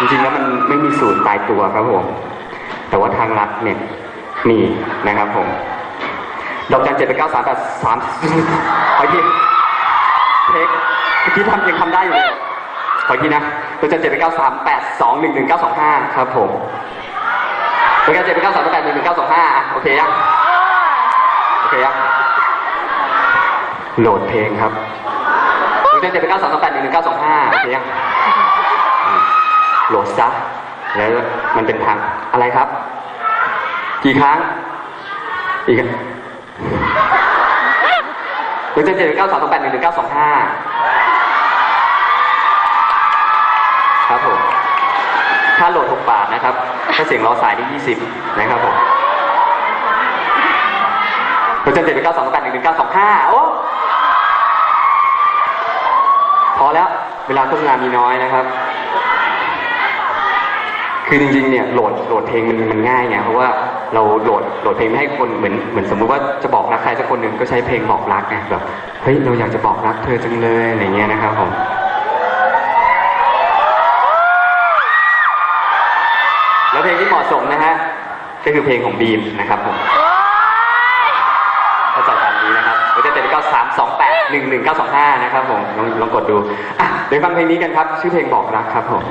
จริงๆแล้วมันไม่มีสูตรตายตัวครับผม แต่ว่าทางรัฐเนี่ยมีนะครับผม ดอกจันเจ็ดแปดเก้าสามแปดสามขออีกทีเทคเมื่อกี้ทำยังทำได้อยู่เลยขออีกทีนะดอกจันเจ็ดแปดเก้าสามแปดสองหนึ่งหนึ่งเก้าสองห้าครับผมดอกจันเจ็ดแปดเก้าสามแปดหนึ่งหนึ่งเก้าสองห้าโอเคยังโอเคยังโหลดเพลงครับดอกจันเจ็ดแปดเก้าสามแปดหนึ่งหนึ่งเก้าสองห้าโอเคยัง โหลดซะแล้วมันเป็นทางอะไรครับ กี่ครั้ง อีกหนึ่งเจ็ดเจ็ดเก้าสามสองแปดหนึ่งหนึ่งเก้าสองห้าครับผมค่าโหลดหกบาทนะครับ ถ้าเสียงรอสายได้ยี่สิบนะครับผมหนึ่งเจ็ดเจ็ดเก้าสามสองแปดหนึ่งหนึ่งเก้าสองห้าโอ้พอแล้ว เวลาโฆษณามีน้อยนะครับ คือจริงๆเนี่ยโหลดโหลดเพลงมันมันง่ายไงเพราะว่าเราโหลดโหลดเพลงไม่ให้คนเหมือนเหมือนสมมุติว่าจะบอกรักใครสักคนหนึ่งก็ใช้เพลงบอกรักไงแบบเฮ้ยเราอยากจะบอกรักเธอจังเลยอะไรเงี้ยนะครับผมแล้วเพลงที่เหมาะสมนะฮะก็คือเพลงของบีมนะครับผมเข้าใจตามนี้นะครับเดี๋ยวจะเจ็ดเก้าสามสองแปดหนึ่งหนึ่งเก้าสองห้านะครับผมลองลองกดดูอะเดี๋ยวฟังเพลงนี้กันครับ ชื่อเพลงบอกรักครับผม